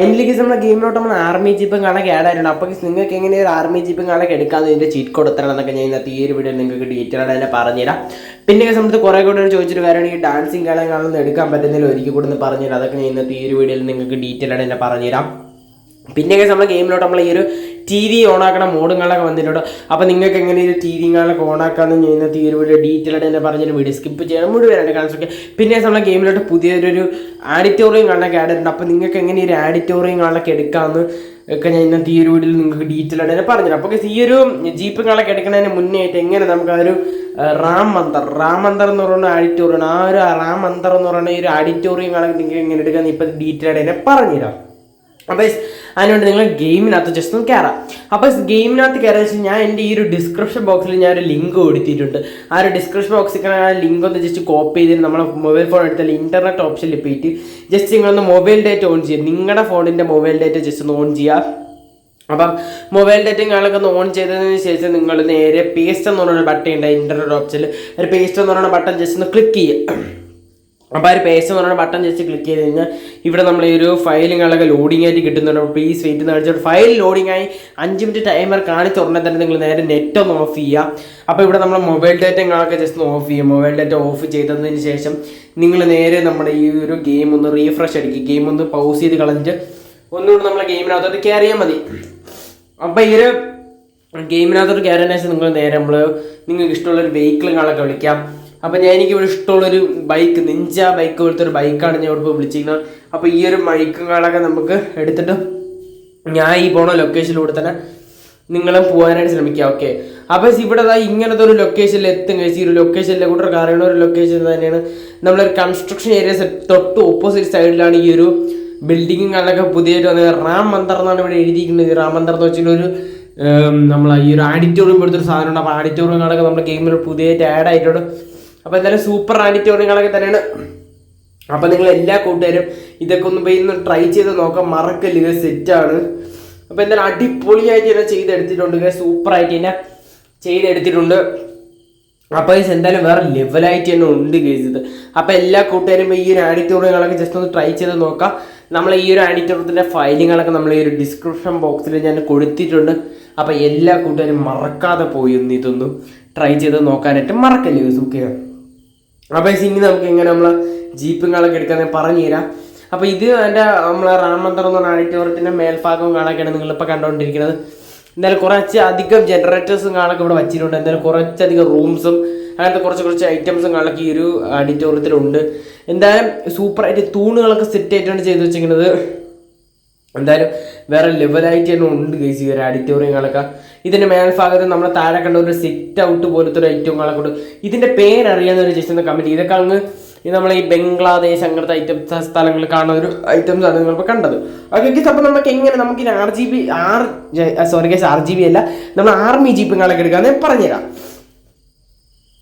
ഫൈനലിക്ക് നമ്മുടെ ഗെയിമിലോട്ട് നമ്മൾ ആർമി ജീപ്പും കാണാൻ ആഡായിട്ടുണ്ട് അപ്പോൾ നിങ്ങൾക്ക് എങ്ങനെ ഒരു ആർമി ജീപ്പും കാണാൻ എടുക്കാമെന്ന് ഇതിന്റെ ചീറ്റ് കോഡ് എത്തണം എന്നൊക്കെ ഞാൻ ഇന്നത്തെ ഈ ഒരു വീഡിയോ നിങ്ങൾക്ക് ഡീറ്റെയിൽ ആയിട്ട് തന്നെ പറഞ്ഞുതരാം. പിന്നെ സമയത്ത് കുറേ കൂടെ ചോദിച്ചൊരു കാര്യമാണ് ഈ ഡാൻസിങ് കാണാൻ എടുക്കാൻ പറ്റുന്നില്ല ഒരിക്കൽ കൂടെ ഒന്ന് പറഞ്ഞുതരാം. അതൊക്കെ ഞാൻ ഇന്നത്തെ ഈ ഒരു വീഡിയോയിൽ നിങ്ങൾക്ക് ഡീറ്റെയിൽ ആയിട്ട് തന്നെ പറഞ്ഞുതരാം. പിന്നെ നമ്മുടെ ഗെയിമിലോട്ട് നമ്മൾ ഈ ഒരു ടി വി ഓണാക്കണ മോഡുകളൊക്കെ വന്നിട്ടുണ്ട്. അപ്പോൾ നിങ്ങൾക്ക് എങ്ങനെ ഒരു ടി വികളൊക്കെ ഓണാക്കാമെന്ന് ഇന്നത്തെ ഈ ഒരു വീഡിയോ ഡീറ്റെയിൽ ആയിട്ട് പറഞ്ഞൊരു വീഡിയോ സ്കിപ്പ് ചെയ്യണം. മുഴുവനായിട്ട് കാണിച്ചൊക്കെ പിന്നെ നമ്മളെ ഗെയിമിലോട്ട് പുതിയൊരു ആഡിറ്റോറിയം കാണാനൊക്കെ ആഡ് ചെയ്തിട്ടുണ്ട് അപ്പോൾ നിങ്ങൾക്ക് എങ്ങനെ ഒരു ആഡിറ്റോറിയം കാണാനൊക്കെ എടുക്കാമെന്ന് ഒക്കെ ഞാൻ ഇന്നത്തെ ഈ ഒരു വീഡിയോയിൽ നിങ്ങൾക്ക് ഡീറ്റെയിൽ ആയിട്ട് പറഞ്ഞുതരാം അപ്പോൾ ഈ ഒരു ജീപ്പ് കാണൊക്കെ എടുക്കുന്നതിന് മുന്നേ ആയിട്ട് എങ്ങനെ നമുക്ക് ആ ഒരു റാം മന്ദർ റാം മന്ദർ എന്ന് പറയുന്ന ആഡിറ്റോറിയം ആ ഒരു റാം മന്ദർ എന്ന് പറയുന്ന ഈ ഒരു ആഡിറ്റോറിയം കാണാൻ നിങ്ങൾക്ക് എങ്ങനെ എടുക്കാമെന്ന് ഇപ്പോൾ ഡീറ്റെയിൽ ആയിട്ട് തന്നെ പറഞ്ഞുതരാം അപ്പോൾ അതിനുവേണ്ടി നിങ്ങൾ ഗെയിമിനകത്ത് ജസ്റ്റ് ഒന്ന് കയറാം അപ്പോൾ ഗെയിമിനകത്ത് കയറാൻ വെച്ചാൽ ഞാൻ എന്റെ ഈ ഒരു ഡിസ്ക്രിപ്ഷൻ ബോക്സിൽ ഞാൻ ഒരു ലിങ്ക് കൊടുത്തിട്ടുണ്ട്. ആ ഒരു ഡിസ്ക്രിപ്ഷൻ ബോക്സിൽ ആ ലിങ്ക് ഒന്ന് ജസ്റ്റ് കോപ്പി ചെയ്തിട്ട് നമ്മുടെ മൊബൈൽ ഫോൺ എടുത്താൽ ഇന്റർനെറ്റ് ഓപ്ഷനിൽ പോയിട്ട് ജസ്റ്റ് നിങ്ങളൊന്ന് മൊബൈൽ ഡേറ്റ ഓൺ ചെയ്യുക നിങ്ങളുടെ ഫോണിന്റെ മൊബൈൽ ഡേറ്റ ജസ്റ്റ് ഒന്ന് ഓൺ ചെയ്യുക അപ്പം മൊബൈൽ ഡേറ്റയും കാര്യങ്ങളൊക്കെ ഒന്ന് ഓൺ ചെയ്തതിന് ശേഷം നിങ്ങൾ നേരെ പേസ്റ്റ് എന്ന് പറയുന്ന ബട്ടൺ ഉണ്ട് ഇന്റർനെറ്റ് ഓപ്ഷനിൽ ഒരു പേസ്റ്റ് എന്ന് പറയുന്ന ബട്ടൺ ജസ്റ്റ് ഒന്ന് ക്ലിക്ക് ചെയ്യുക അപ്പോൾ ആ ഒരു പേസ്റ്റ് എന്ന് പറഞ്ഞ ബട്ടൺ ജസ്റ്റ് ക്ലിക്ക് ചെയ്ത് കഴിഞ്ഞാൽ ഇവിടെ നമ്മൾ ഈ ഒരു ഫയലുകളൊക്കെ ലോഡിംഗ് ആയിട്ട് കിട്ടുന്നുണ്ട്. പ്ലീസ് വെയിറ്റ് എന്ന് കാണിച്ചിട്ട് ഫയൽ ലോഡിംഗ് ആയി അഞ്ച് മിനിറ്റ് ടൈമർ കാണിച്ച ഉടനെ തന്നെ നിങ്ങൾ നേരെ നെറ്റ് ഒന്ന് ഓഫ് ചെയ്യുക അപ്പോൾ ഇവിടെ നമ്മൾ മൊബൈൽ ഡേറ്റങ്ങളൊക്കെ ജസ്റ്റ് ഒന്ന് ഓഫ് ചെയ്യും. മൊബൈൽ ഡേറ്റ ഓഫ് ചെയ്തതിന് ശേഷം നിങ്ങൾ നേരെ നമ്മുടെ ഈ ഒരു ഗെയിം ഒന്ന് റീഫ്രഷ് അടിക്കുക ഗെയിം ഒന്ന് പൗസ് ചെയ്ത് കളഞ്ഞിട്ട് ഒന്നുകൂടി നമ്മളെ ഗെയിമിനകത്തോട്ട് കയറിയാൽ മതി. അപ്പോൾ ഈ ഒരു ഗെയിമിനകത്തോട്ട് കയറാൻ ശേഷം നിങ്ങൾ നേരെ നമ്മൾ നിങ്ങൾക്ക് ഇഷ്ടമുള്ള ഇഷ്ടമുള്ളൊരു വെഹിക്കിളുകളൊക്കെ വിളിക്കാം. അപ്പോൾ ഞാൻ എനിക്ക് ഇവിടെ ഇഷ്ടമുള്ളൊരു ബൈക്ക് നിഞ്ച ബൈക്ക് പോലത്തെ ഒരു ബൈക്കാണ് ഞാൻ ഇവിടെ വിളിച്ചിരിക്കുന്നത്. അപ്പോൾ ഈ ഒരു ബൈക്കുകളൊക്കെ നമുക്ക് എടുത്തിട്ട് ഞാൻ ഈ പോണ ലൊക്കേഷനിലൂടെ തന്നെ നിങ്ങളെ പോകാനായിട്ട് ശ്രമിക്കുക ഓക്കെ അപ്പോൾ ഇവിടെ ഇങ്ങനത്തെ ഒരു ലൊക്കേഷനിൽ എത്തും കഴിച്ച് ഈ ഒരു ലൊക്കേഷനിലെ കൂടെ കാരണം ഒരു ലൊക്കേഷൻ തന്നെയാണ്. നമ്മളൊരു കൺസ്ട്രക്ഷൻ ഏരിയ തൊട്ട് ഓപ്പോസിറ്റ് സൈഡിലാണ് ഈ ഒരു ബിൽഡിങ്ങും കാലൊക്കെ പുതിയതായിട്ട് വന്നത്. റാം മന്ദർ എന്നാണ് ഇവിടെ എഴുതിയിരിക്കുന്നത്. റാം മന്ദർ എന്ന് വെച്ചാൽ ഒരു നമ്മൾ ഈ ഒരു ആഡിറ്റോറിയം പോലത്തെ ഒരു സാധനമുണ്ട് അപ്പോൾ കാലൊക്കെ നമ്മുടെ ഗെയിമിൽ പുതിയതായിട്ട് ആഡ് ആയിട്ടുണ്ട്. അപ്പോൾ എന്തായാലും സൂപ്പർ ആന്റിറ്റോറിയങ്ങളൊക്കെ തന്നെയാണ്. അപ്പോൾ നിങ്ങൾ എല്ലാ കൂട്ടുകാരും ഇതൊക്കെ ഒന്ന് പോയി ഒന്ന് ട്രൈ ചെയ്ത് നോക്കാം മറക്കല്ല ഇത് സെറ്റാണ് അപ്പോൾ എന്തായാലും അടിപൊളിയായിട്ട് തന്നെ ചെയ്തെടുത്തിട്ടുണ്ട് സൂപ്പറായിട്ട് തന്നെ ചെയ്തെടുത്തിട്ടുണ്ട്. അപ്പോൾ ഇത് എന്തായാലും വേറെ ലെവലായിട്ട് തന്നെ ഉണ്ട് കേസ് ഇത്. അപ്പോൾ എല്ലാ കൂട്ടുകാരും ഈ ഒരു ആഡിറ്റോറിയങ്ങളൊക്കെ ജസ്റ്റ് ഒന്ന് ട്രൈ ചെയ്ത് നോക്കാം. നമ്മൾ ഈ ഒരു ആഡിറ്റോറിയത്തിന്റെ ഫയലിങ്ങളൊക്കെ നമ്മൾ ഈ ഒരു ഡിസ്ക്രിപ്ഷൻ ബോക്സിൽ ഞാൻ കൊടുത്തിട്ടുണ്ട്. അപ്പോൾ എല്ലാ കൂട്ടുകാരും മറക്കാതെ പോയി ഒന്ന് ഇതൊന്നും ട്രൈ ചെയ്ത് നോക്കാനായിട്ട് മറക്കല്ലേ ഓക്കെ അപ്പോൾ ഇനി നമുക്ക് എങ്ങനെ നമ്മൾ ജീപ്പുകളൊക്കെ എടുക്കാൻ പറഞ്ഞു തരാം. അപ്പോൾ ഇത് എന്റെ നമ്മളെ റാമന്തർ എന്ന് പറഞ്ഞ ആഡിറ്റോറിയത്തിന്റെ മേൽഭാഗവും കാണാനൊക്കെയാണ് നിങ്ങളിപ്പോൾ കണ്ടുകൊണ്ടിരിക്കുന്നത് എന്തായാലും കുറച്ച് അധികം ജനറേറ്റേഴ്സും കാണൊക്കെ ഇവിടെ വച്ചിട്ടുണ്ട്. എന്തായാലും കുറച്ചധികം റൂംസും അങ്ങനത്തെ കുറച്ച് കുറച്ച് ഐറ്റംസും കാണൊക്കെ ഈ ഒരു ആഡിറ്റോറിയത്തിലുണ്ട് എന്തായാലും സൂപ്പറായിട്ട് തൂണുകളൊക്കെ സെറ്റ് ആയിട്ടാണ് ചെയ്ത് വെച്ചിരിക്കുന്നത്. എന്തായാലും വേറെ ലെവലായിട്ട് തന്നെ ഉണ്ട് ഗൈസ് ഈ ഒരു ആഡിറ്റോറിയങ്ങളൊക്കെ ഇതിന്റെ മേൽഭാഗത്ത് നമ്മൾ താഴെ കണ്ട ഒരു സിറ്റ് ഔട്ട് പോലത്തെ ഒരു ഐറ്റങ്ങളൊക്കെ ഉണ്ട്. ഇതിന്റെ പേരറിയാന്ന് ഒരു ഒന്ന് കമന്റ് ഇതൊക്കെ അങ്ങ് നമ്മൾ ഈ ബംഗ്ലാദേശ് അങ്ങനത്തെ ഐറ്റംസ് സ്ഥലങ്ങൾ കാണുന്ന ഒരു ഐറ്റംസ് ആണ് നിങ്ങളിപ്പോൾ കണ്ടത്. ഓക്കെ അപ്പോൾ നമുക്ക് എങ്ങനെ നമുക്ക് ഈ R G B R sorry guys R G B അല്ല നമ്മൾ ആർമി ജീപ്പുകളൊക്കെ എടുക്കാമെന്ന് പറഞ്ഞുതരാം.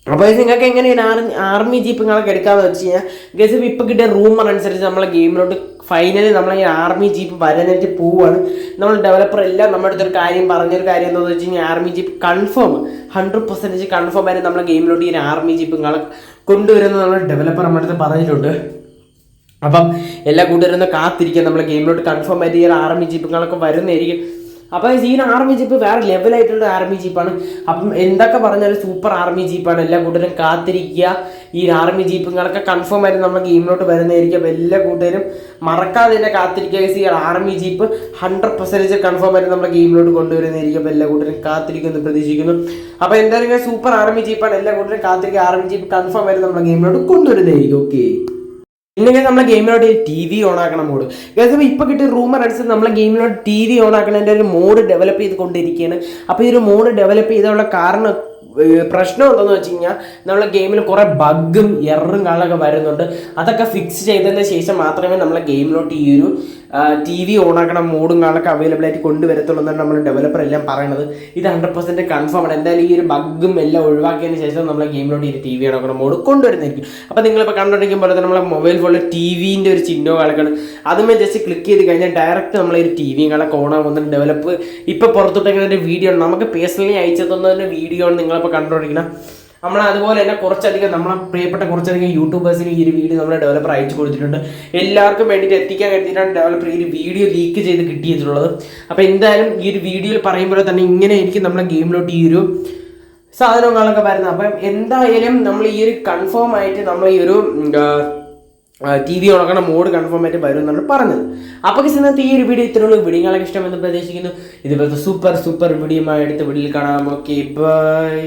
അപ്പോൾ നിങ്ങൾക്ക് എങ്ങനെയാണ് ആർമി ആർമി നിങ്ങളൊക്കെ എടുക്കാമെന്ന് വെച്ച് കഴിഞ്ഞാൽ ഗസ് ഇപ്പോൾ കിട്ടിയ റൂമർ അനുസരിച്ച് നമ്മളെ ഗെയിമിലോട്ട് ഫൈനലി നമ്മൾ ഈ ആർമി ജീപ്പ് വരഞ്ഞിട്ട് പോവാണ്. നമ്മൾ ഡെവലപ്പർ എല്ലാം നമ്മുടെ അടുത്തൊരു കാര്യം പറഞ്ഞൊരു കാര്യം എന്താണെന്ന് വെച്ച് കഴിഞ്ഞാൽ army jeep confirm hundred percentage confirm ആയിട്ട് നമ്മളെ ഗെയിമിലോട്ട് ഈ ആർമി ജീപ്പ് നിങ്ങളെ കൊണ്ടുവരുന്നത് നമ്മൾ ഡെവലപ്പർ നമ്മുടെ അടുത്ത് പറഞ്ഞിട്ടുണ്ട്. അപ്പം എല്ലാ കൂട്ടുകാരും കാത്തിരിക്കുക. നമ്മളെ ഗെയിമിലോട്ട് കൺഫേം ആയിട്ട് ഈ ആർമി ജീപ്പുകളൊക്കെ വരുന്നതായിരിക്കും. അപ്പോൾ ഈ ആർമി ജീപ്പ് വേറെ ലെവലായിട്ടുള്ള ആർമി ജീപ്പാണ് അപ്പം എന്തൊക്കെ പറഞ്ഞാലും സൂപ്പർ ആർമി ജീപ്പാണ് എല്ലാ കൂട്ടരും കാത്തിരിക്കുക. ഈ ആർമി ജീപ്പുകളൊക്കെ കൺഫേം ആയിട്ട് നമ്മൾ ഗെയിമിലോട്ട് വരുന്നതായിരിക്കും. എല്ലാ കൂട്ടരും മറക്കാതെ തന്നെ കാത്തിരിക്കുക ഈ army jeep hundred percentage confirm ആയിട്ട് നമ്മുടെ ഗെയിമിലോട്ട് കൊണ്ടുവരുന്നതായിരിക്കും. എല്ലാ കൂട്ടരും കാത്തിരിക്കുന്നു പ്രതീക്ഷിക്കുന്നു. അപ്പോൾ എന്തായാലും സൂപ്പർ ആർമി ജീപ്പാണ് എല്ലാ കൂട്ടരും കാത്തിരിക്കുക. ആർമി ജീപ്പ് കൺഫേം ആയിട്ട് നമ്മുടെ ഗെയിമിലോട്ട് കൊണ്ടുവരുന്നതായിരിക്കും. ഓക്കെ പിന്നെ നമ്മളെ ഗെയിമിലോട്ട് ടി വി ഓൺ ആക്കണ മോഡ് ഗൈസ് ഇപ്പോൾ കിട്ടിയ റൂമർ അടിച്ച് നമ്മളെ ഗെയിമിലോട്ട് ടി വി ഓൺ ആക്കണതിന്റെ ഒരു മോഡ് ഡെവലപ്പ് ചെയ്ത് കൊണ്ടിരിക്കുകയാണ് അപ്പോൾ ഈ ഒരു മോഡ് ഡെവലപ്പ് ചെയ്തുള്ള കാരണം പ്രശ്നം എന്താണെന്ന് വെച്ച് കഴിഞ്ഞാൽ നമ്മളെ ഗെയിമിൽ കുറേ ബഗ്ഗും എററും കാണൊക്കെ വരുന്നുണ്ട്. അതൊക്കെ ഫിക്സ് ചെയ്തതിന് ശേഷം മാത്രമേ നമ്മളെ ഗെയിമിലോട്ട് ഈ ഒരു ടി വി ഓണാക്കണ മോഡും കാണൊക്കെ അവൈലബിൾ ആയിട്ട് കൊണ്ടുവരത്തുള്ളൂ എന്നാണ് നമ്മൾ ഡെവലപ്പർ എല്ലാം പറയുന്നത് ഇത് ഹൺഡ്രഡ് പെർസെന്റ് കൺഫേം ആണ്. എന്തായാലും ഈ ഒരു ബഗ്ഗും എല്ലാം ഒഴിവാക്കിയതിന് ശേഷം നമ്മൾ ഗെയിമിലോട്ട് ഈ ടി വി ഓണാക്കണ മോഡ് കൊണ്ടുവരുന്നതായിരിക്കും. അപ്പോൾ നിങ്ങളിപ്പോൾ കണ്ടുകൊണ്ടിരിക്കും പോലെ നമ്മളെ മൊബൈൽ ഫോണിൽ ടി വിന്റെ ഒരു ചിഹ്നോ കളക്കാണ് അതുമേ ജസ്റ്റ് ക്ലിക്ക് ചെയ്ത് കഴിഞ്ഞാൽ ഡയറക്റ്റ് നമ്മളെ ഒരു ടി വിയും കളൊക്കെ ഓണാകുന്ന ഡെവലപ്പ് ഇപ്പോൾ പുറത്തോട്ടെങ്ങനെ ഒരു വീഡിയോ ആണ്. നമുക്ക് പേഴ്സണലി അയച്ചു തന്നതിന്റെ വീഡിയോ ആണ് നിങ്ങളിപ്പോൾ കണ്ടുകൊണ്ടിരിക്കുന്നത്. നമ്മൾ അതുപോലെ തന്നെ കുറച്ചധികം നമ്മളെ പ്രിയപ്പെട്ട കുറച്ചധികം യൂട്യൂബേഴ്സിന് ഈ ഒരു വീഡിയോ നമ്മുടെ ഡെവലപ്പർ അയച്ചു കൊടുത്തിട്ടുണ്ട്. എല്ലാവർക്കും വേണ്ടിയിട്ട് എത്തിക്കാൻ കരുതിയിട്ടാണ് ഡെവലപ്പർ ഈ ഒരു വീഡിയോ ലീക്ക് ചെയ്ത് കിട്ടിയിട്ടുള്ളത്. അപ്പോൾ എന്തായാലും ഈ ഒരു വീഡിയോയിൽ പറയുമ്പോൾ തന്നെ ഇങ്ങനെ എനിക്ക് നമ്മുടെ ഗെയിമിലോട്ട് ഈ ഒരു സാധനങ്ങളൊക്കെ വരുന്നത്. അപ്പം എന്തായാലും നമ്മൾ ഈ ഒരു കൺഫേം ആയിട്ട് നമ്മൾ ഈ ഒരു ടി വി ഉണക്കണ മോഡ് കൺഫേം ആയിട്ട് വരും എന്നാണ് പറഞ്ഞത് അപ്പോൾ ഇന്നത്തെ ഈ ഒരു വീഡിയോ ഇത്രയുള്ളൂ വീഡിയോകളൊക്കെ ഇഷ്ടമെന്ന് പ്രതീക്ഷിക്കുന്നു. ഇതുപോലത്തെ സൂപ്പർ സൂപ്പർ വീഡിയോ എടുത്ത് വീഡിയോയിൽ കാണാം. Okay bye